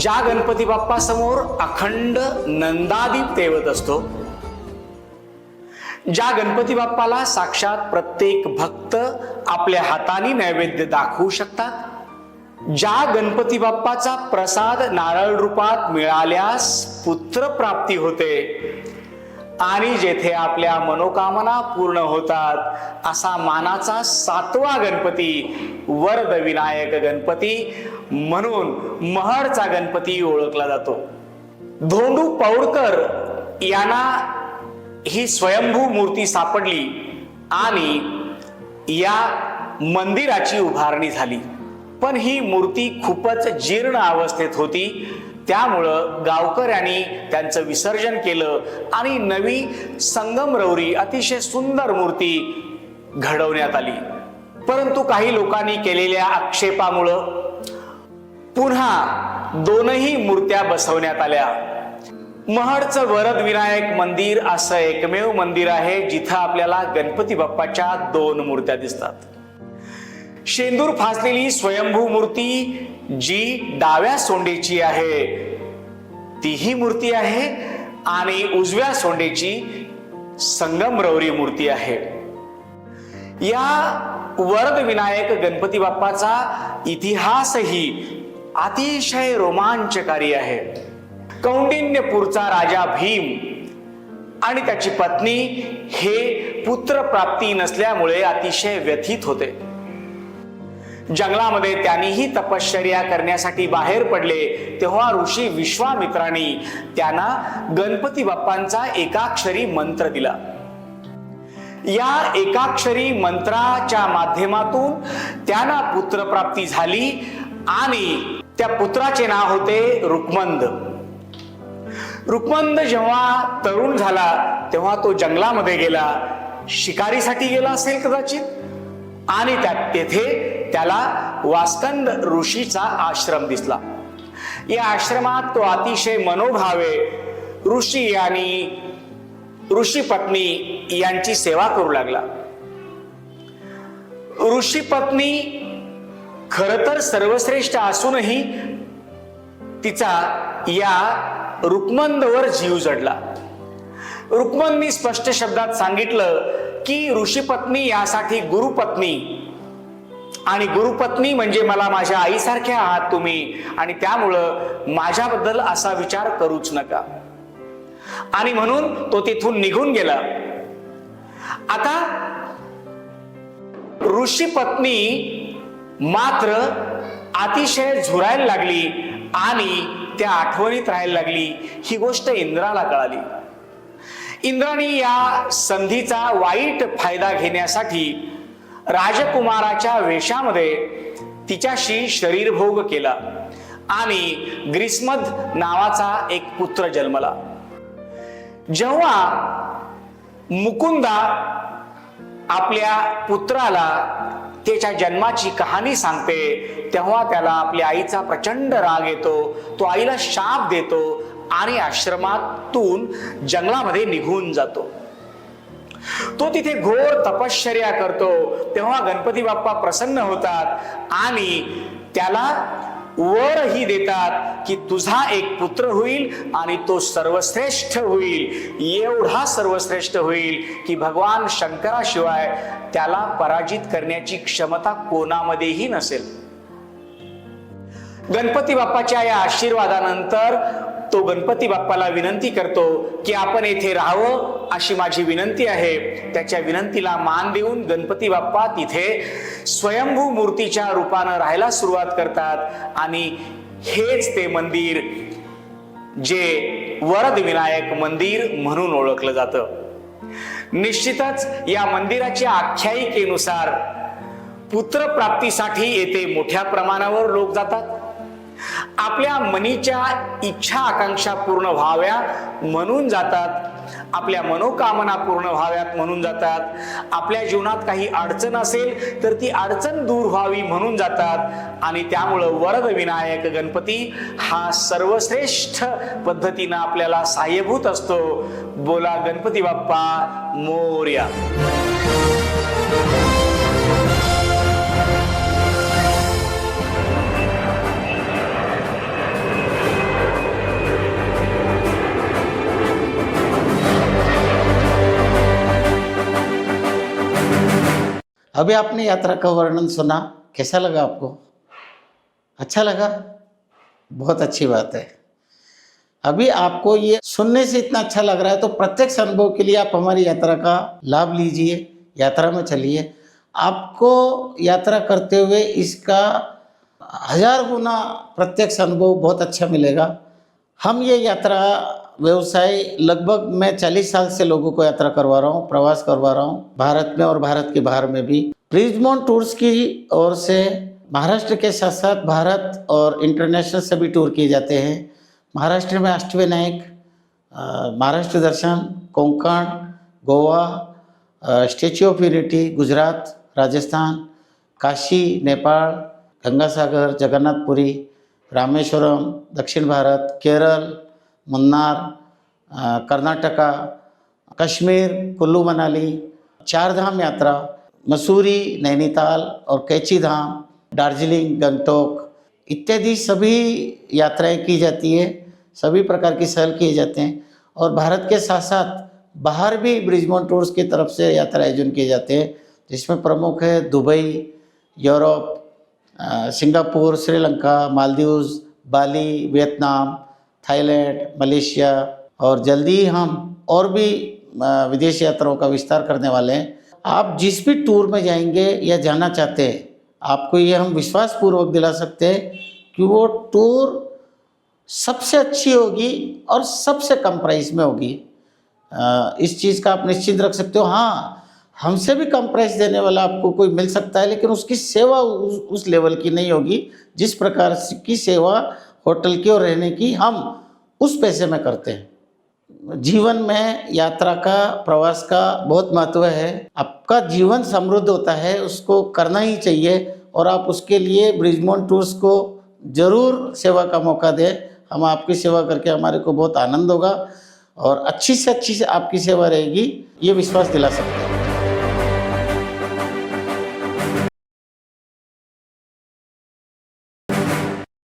ज्या गणपती बाप्पा समोर अखंड नंदादीप तेवत असतो ज्या गणपती बाप्पाला साक्षात प्रत्येक भक्त आपल्या हाताने नैवेद्य दाखवू शकतात ज्या गणपती बाप्पाचा प्रसाद नारळ रूपात मिळाल्यास पुत्र प्राप्ती होते आणि जेथे आपल्या मनोकामना पूर्ण होतात असा मानाचा सातवा गणपती वरद विनायक गणपती म्हणून महडचा गणपती ओळखला जातो. धोंडू पौडकर यांना ही स्वयंभू मूर्ती सापडली आणि या मंदिराची उभारणी झाली. पण ही मूर्ती खूपच जीर्ण अवस्थेत होती. त्यामुळं गावकऱ्यांनी त्यांचं विसर्जन केलं आणि नवी संगमरवरी अतिशय सुंदर मूर्ती घडवण्यात आली. परंतु काही लोकांनी केलेल्या आक्षेपामुळं पुन्हा दोनही मूर्त्या बसवण्यात आल्या. महडचं वरद विनायक मंदिर असं एकमेव मंदिर आहे जिथं आपल्याला गणपती बाप्पाच्या दोन मूर्त्या दिसतात. शेंदूर फासलेली स्वयंभू मूर्ती जी डाव्या सोंडेची आहे. तीही मूर्ती आहे आणि उजव्या सोंडेची संगमरवरी मूर्ती आहे. या वरद विनायक गणपती बाप्पाचा इतिहासही अतिशय रोमांचकारी आहे. कौंडिन्यपूरचा राजा भीम आणि त्याची पत्नी हे पुत्र प्राप्ती नसल्यामुळे अतिशय व्यथित होते. जंगलामध्ये त्यांनीही तपश्चर्या करण्यासाठी बाहेर पडले तेव्हा ऋषी विश्वामित्रांनी त्यांना गणपती बाप्पांचा एकाक्षरी मंत्र दिला. या एकाक्षरी मंत्राच्या माध्यमातून त्यांना पुत्रप्राप्ती झाली आणि त्या पुत्राचे नाव होते रुक्मंद. रुक्मंद जेव्हा तरुण झाला तेव्हा तो जंगलामध्ये गेला शिकारीसाठी गेला असेल कदाचित. आणि त्या तेथे त्याला वास्कंद ऋषीचा आश्रम दिसला. या आश्रमात तो अतिशय मनोभावे ऋषी आणि ऋषी पत्नी यांची सेवा करू लागला. ऋषी पत्नी खर तर सर्वश्रेष्ठ असूनही तिचा या रुक्मंदवर जीव जडला. रुक्मंदनी स्पष्ट शब्दात सांगितलं की ऋषीपत्नी यासाठी गुरुपत्नी आणि गुरुपत्नी म्हणजे मला माझ्या आईसारख्या आहात तुम्ही. आणि त्यामुळं माझ्याबद्दल असा विचार करूच नका. आणि म्हणून तो तिथून निघून गेला. आता ऋषी पत्नी मात्र अतिशय झुरायला लागली आणि त्या आठवणीत राहायला लागली. ही गोष्ट इंद्राला कळाली. इंद्राने या संधीचा वाईट फायदा घेण्यासाठी राजकुमाराच्या वेशामध्ये तिच्याशी शरीरभोग केला आणि ग्रीस्मद नावाचा एक पुत्र जन्मला. जेव्हा मुकुंदा आपल्या पुत्राला त्याच्या जन्माची कहाणी सांगते तेव्हा त्याला आपल्या आईचा प्रचंड राग येतो तो आईला शाप देतो आणि आश्रमातून जंगलामध्ये निघून जातो. तो तिथे घोर तपश्चर्या करतो. तेव्हा गणपती बाप्पा प्रसन्न होतात आणि त्याला वरही देतात की तुझा एक पुत्र होईल आणि तो सर्वश्रेष्ठ होईल. एवढा सर्वश्रेष्ठ होईल की भगवान शंकराशिवाय त्याला पराजित करण्याची क्षमता कोणामध्येही नसेल. गणपती बाप्पाच्या या आशीर्वादानंतर तो गणपती बाप्पाला विनंती करतो की आपण येथे राहावं अशी माझी विनंती आहे. त्याच्या विनंतीला मान देऊन गणपती बाप्पा तिथे स्वयंभू मूर्तीच्या रूपानं राहायला सुरुवात करतात. आणि हेच ते मंदिर जे वरद विनायक मंदिर म्हणून ओळखलं जातं. निश्चितच या मंदिराच्या आख्यायिकेनुसार पुत्रप्राप्तीसाठी येथे मोठ्या प्रमाणावर लोक जातात. आपल्या मनीच्या इच्छा आकांक्षा पूर्ण व्हाव्या म्हणून जातात. आपल्या मनोकामना पूर्ण व्हाव्यात म्हणून जातात. आपल्या जीवनात काही अडचण असेल तर ती अडचण दूर व्हावी म्हणून जातात. आणि त्यामुळं वरद विनायक गणपती हा सर्वश्रेष्ठ पद्धतीनं आपल्याला सहाय्यभूत असतो. बोला गणपती बाप्पा मोर्या. अभी आपने यात्रा का वर्णन सुना, कैसा लगा आपको? अच्छा लगा? बहुत अच्छी बात है। अभी आपको ये सुनने से इतना अच्छा लग रहा है तो प्रत्यक्ष अनुभव के लिए आप हमारी यात्रा का लाभ लीजिए, यात्रा में चलिए। आपको यात्रा करते हुए इसका हज़ार गुना प्रत्यक्ष अनुभव बहुत अच्छा मिलेगा। हम ये यात्रा व्यवसाय लगभग मैं चालीस साल से लोगों को यात्रा करवा रहा हूँ, प्रवास करवा रहा हूँ, भारत में और भारत के बाहर में भी। प्रिजमोन टूर्स की ओर से महाराष्ट्र के साथ साथ भारत और इंटरनेशनल से भी टूर किए जाते हैं। महाराष्ट्र में अष्टविनायक महाराष्ट्र दर्शन, Konkan, Goa statue of unity Gujarat, Rajasthan, Kashi Nepal Gangasagar, Jagannathpuri Rameswaram, दक्षिण भारत, केरल, मुन्नार कर्नाटका, कश्मीर, कुल्लू मनाली चार धाम यात्रा, मसूरी, नैनीताल और कैची धाम दार्जिलिंग, गंगटोक। इत्यादि सभी यात्राएँ की जाती है, सभी प्रकार की सहल किए जाते हैं और भारत के साथ साथ बाहर भी ब्रिजमोन टूर्स की तरफ़ से यात्रा आयोजन किए जाते हैं, जिसमें प्रमुख है Dubai, Europe Singapore, Sri Lanka, Maldives, Bali, Vietnam, Thailand, Malaysia और जल्दी ही हम और भी विदेश यात्राओं का विस्तार करने वाले हैं। आप जिस भी टूर में जाएँगे या जाना चाहते हैं, आपको ये हम विश्वास पूर्वक दिला सकते हैं कि वो टूर सबसे अच्छी होगी और सबसे कम प्राइस में होगी। इस चीज़ का आप निश्चित रख सकते हो। हाँ हमसे भी कम प्राइस देने वाला आपको कोई मिल सकता है लेकिन उसकी सेवा उस, उस लेवल की नहीं होगी जिस प्रकार की सेवा होटल की और रहने की हम उस पैसे में करते हैं। जीवन में यात्रा का प्रवास का बहुत महत्व है। आपका जीवन समृद्ध होता है उसको करना ही चाहिए और आप उसके लिए ब्रिजमोन टूर्स को ज़रूर सेवा का मौका दें। हम आपकी सेवा करके हमारे को बहुत आनंद होगा और अच्छी से अच्छी से आपकी सेवा रहेगी ये विश्वास दिला सकते हैं।